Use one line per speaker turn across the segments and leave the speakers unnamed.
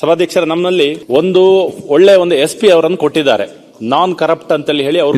ಸಭಾಧ್ಯಕ್ಷರ ನಮ್ಮಲ್ಲಿ ಒಂದು ಒಳ್ಳೆ ಒಂದು ಎಸ್ ಪಿ ಅವರನ್ನು ಕೊಟ್ಟಿದ್ದಾರೆ. ನಾನ್ ಕರಪ್ಟ್ ಅಂತ ಹೇಳಿ ಅವರು.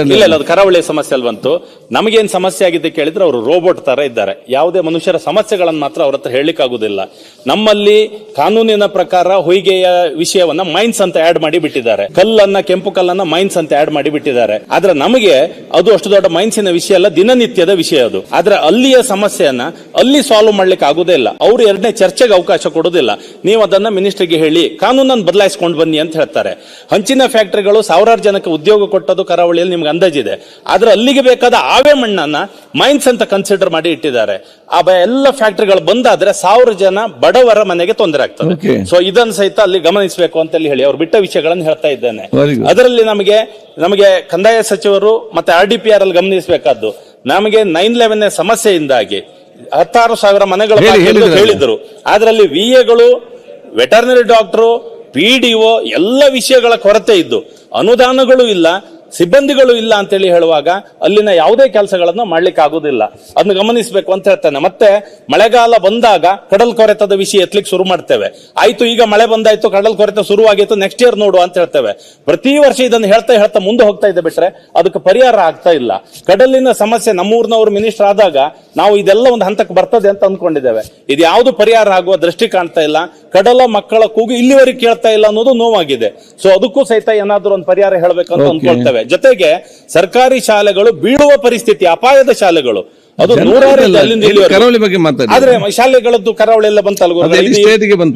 ಇಲ್ಲ ಇಲ್ಲ ಅದು ಕರಾವಳಿ ಸಮಸ್ಯೆ ಅಲ್ವಂತು. ನಮಗೇನ್ ಸಮಸ್ಯೆ ಆಗಿದೆ ಕೇಳಿದ್ರೆ ಅವರು ರೋಬೋಟ್ ತರ ಇದ್ದಾರೆ. ಯಾವುದೇ ಮನುಷ್ಯರ ಸಮಸ್ಯೆಗಳನ್ನು ಮಾತ್ರ ಅವ್ರ ಹತ್ರ ಹೇಳಲಿಕ್ಕೆ ಆಗುದಿಲ್ಲ ನಮ್ಮಲ್ಲಿ ಕಾನೂನಿನ ಪ್ರಕಾರ ಹೊಯ್ಗೆಯ ವಿಷಯವನ್ನ ಮೈನ್ಸ್ ಅಂತ ಆಡ್ ಮಾಡಿ ಬಿಟ್ಟಿದ್ದಾರೆ. ಕಲ್ಲನ್ನ ಕೆಂಪು ಕಲ್ಲನ್ನ ಮೈನ್ಸ್ ಅಂತ ಆಡ್ ಮಾಡಿ ಬಿಟ್ಟಿದ್ದಾರೆ. ಆದ್ರೆ ನಮಗೆ ಅದು ಅಷ್ಟು ದೊಡ್ಡ ಮೈನ್ಸಿನ ವಿಷಯ ಅಲ್ಲ ದಿನನಿತ್ಯದ ವಿಷಯ ಅದು. ಆದ್ರೆ ಅಲ್ಲಿಯ ಸಮಸ್ಯೆಯನ್ನ ಅಲ್ಲಿ ಸಾಲ್ವ್ ಮಾಡ್ಲಿಕ್ಕೆ ಆಗುದೇ ಇಲ್ಲ. ಅವ್ರು ಎರಡನೇ ಚರ್ಚೆಗೆ ಅವಕಾಶ ಕೊಡುದಿಲ್ಲ. ನೀವು ಅದನ್ನ ಮಿನಿಸ್ಟರ್ಗೆ ಹೇಳಿ ಕಾನೂನನ್ನು ಬದಲಾಯಿಸ್ಕೊಂಡು ಬನ್ನಿ ಅಂತ ಹೇಳ್ತಾರೆ. ಹಂಚಿನ ಫ್ಯಾಕ್ಟರಿಗಳು ಸಾವಿರಾರು ಜನಕ್ಕೆ ಉದ್ಯೋಗ ಕೊಟ್ಟದು ಕರಾವಳಿಯಲ್ಲಿ ನಿಮ್ಗೆ ಅಂದಾಜಿದೆ ಆದ್ರೆ ಅಲ್ಲಿಗೆ ಬೇಕಾದ ಆವೇ ಮಣ್ಣನ್ನ ಮೈನ್ಸ್ ಅಂತ ಕನ್ಸಿಡರ್ ಮಾಡಿ ಇಟ್ಟಿದ್ದಾರೆ ಆ ಎಲ್ಲ ಫ್ಯಾಕ್ಟರಿಗಳು ಬಂದಾದ್ರೆ ಸಾವಿರ ಜನ ಬಡವರ ಮನೆಗೆ ತೊಂದರೆ ಆಗ್ತದೆ. ಸೊ ಇದನ್ನು ಸಹಿತ ಅಲ್ಲಿ ಗಮನಿಸಬೇಕು ಅಂತ ಹೇಳಿ ಹೇಳಿ ಅವ್ರು ಬಿಟ್ಟ ವಿಷಯಗಳನ್ನು ಹೇಳ್ತಾ ಇದ್ದೇನೆ. ಅದರಲ್ಲಿ ನಮಗೆ ನಮಗೆ ಕಂದಾಯ ಸಚಿವರು ಮತ್ತೆ ಆರ್ ಡಿ ಪಿ ಆರ್ ಅಲ್ಲಿ ಗಮನಿಸಬೇಕಾದ್ದು ನಮಗೆ ನೈನ್ ಲೆವೆನ್ ಸಮಸ್ಯೆಯಿಂದಾಗಿ ಹತ್ತಾರು ಸಾವಿರ ಮನೆಗಳು. ಹೇಳಿದ್ರು ಅದರಲ್ಲಿ ವಿ ಎಗಳು ವೆಟರ್ನರಿ ಡಾಕ್ಟರು ಪಿಡಿಒ ಎಲ್ಲ ವಿಷಯಗಳ ಕೊರತೆ ಇದ್ದು ಅನುದಾನಗಳು ಇಲ್ಲ, ಸಿಬ್ಬಂದಿಗಳು ಇಲ್ಲ ಅಂತೇಳಿ ಹೇಳುವಾಗ ಅಲ್ಲಿನ ಯಾವುದೇ ಕೆಲಸಗಳನ್ನು ಮಾಡ್ಲಿಕ್ಕೆ ಆಗುದಿಲ್ಲ ಅದನ್ನ ಗಮನಿಸಬೇಕು ಅಂತ ಹೇಳ್ತೇನೆ. ಮತ್ತೆ ಮಳೆಗಾಲ ಬಂದಾಗ ಕಡಲ್ ಕೊರೆತದ ವಿಷಯ ಎತ್ತಲಿಕ್ಕೆ ಶುರು ಮಾಡ್ತೇವೆ. ಆಯ್ತು, ಈಗ ಮಳೆ ಬಂದಾಯ್ತು, ಕಡಲ್ ಕೊರೆತ ಶುರುವಾಗಿತ್ತು ನೆಕ್ಸ್ಟ್ ಇಯರ್ ನೋಡು ಅಂತ ಹೇಳ್ತೇವೆ. ಪ್ರತಿ ವರ್ಷ ಇದನ್ನು ಹೇಳ್ತಾ ಹೇಳ್ತಾ ಮುಂದೆ ಹೋಗ್ತಾ ಇದೆ ಬಿಟ್ರೆ ಅದಕ್ಕೆ ಪರಿಹಾರ ಆಗ್ತಾ ಇಲ್ಲ. ಕಡಲಿನ ಸಮಸ್ಯೆ ನಮ್ಮೂರಿನವರು ಮಿನಿಸ್ಟರ್ ಆದಾಗ ನಾವು ಇದೆಲ್ಲ ಒಂದು ಹಂತಕ್ಕೆ ಬರ್ತದೆ ಅಂತ ಅಂದ್ಕೊಂಡಿದ್ದೇವೆ. ಇದು ಯಾವುದು ಪರಿಹಾರ ಆಗುವ ದೃಷ್ಟಿ ಕಾಣ್ತಾ ಇಲ್ಲ. ಕಡಲ ಮಕ್ಕಳ ಕೂಗು ಇಲ್ಲಿವರೆಗೆ ಕೇಳ್ತಾ ಇಲ್ಲ ಅನ್ನೋದು ನೋವಾಗಿದೆ. ಸೊ ಅದಕ್ಕೂ ಸಹಿತ ಏನಾದ್ರೂ ಒಂದು ಪರಿಹಾರ ಹೇಳಬೇಕಂತ. ಅಂದ್ಕೊಳ್ತೇವೆ ಜೊತೆಗೆ ಸರ್ಕಾರಿ ಶಾಲೆಗಳು ಬೀಳುವ ಪರಿಸ್ಥಿತಿ ಅಪಾಯದ ಶಾಲೆಗಳು. ಅದು ನೂರಾರು
ಕರಾವಳಿ ಬಗ್ಗೆ ಮಾತಾಡಿ.
ಆದ್ರೆ ಶಾಲೆಗಳದ್ದು ಕರಾವಳಿ ಎಲ್ಲ ಬಂತಲ್ಲ?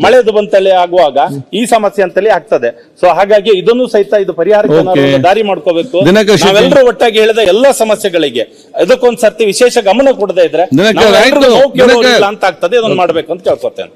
ಮಳೆದು ಬಂತಲ್ಲಿ ಆಗುವಾಗ ಈ ಸಮಸ್ಯೆ ಅಂತಲೇ ಆಗ್ತದೆ. ಸೊ ಹಾಗಾಗಿ ಇದನ್ನು ಸಹಿತ ಇದು ಪರಿಹಾರಕ್ಕೆ ಒಂದು ದಾರಿ ಮಾಡ್ಕೋಬೇಕು. ನಾವೆಲ್ಲರೂ ಒಟ್ಟಾಗಿ ಹೇಳಿದ ಎಲ್ಲಾ ಸಮಸ್ಯೆಗಳಿಗೆ ಅದಕ್ಕೊಂದ್ ಸರ್ತಿ ವಿಶೇಷ ಗಮನ ಕೊಡದೇ ಇದ್ರೆ. ಅಂತ ಆಗ್ತದೆ. ಇದನ್ನು ಮಾಡ್ಬೇಕು ಅಂತ ಕೇಳ್ಕೊತೇನೆ.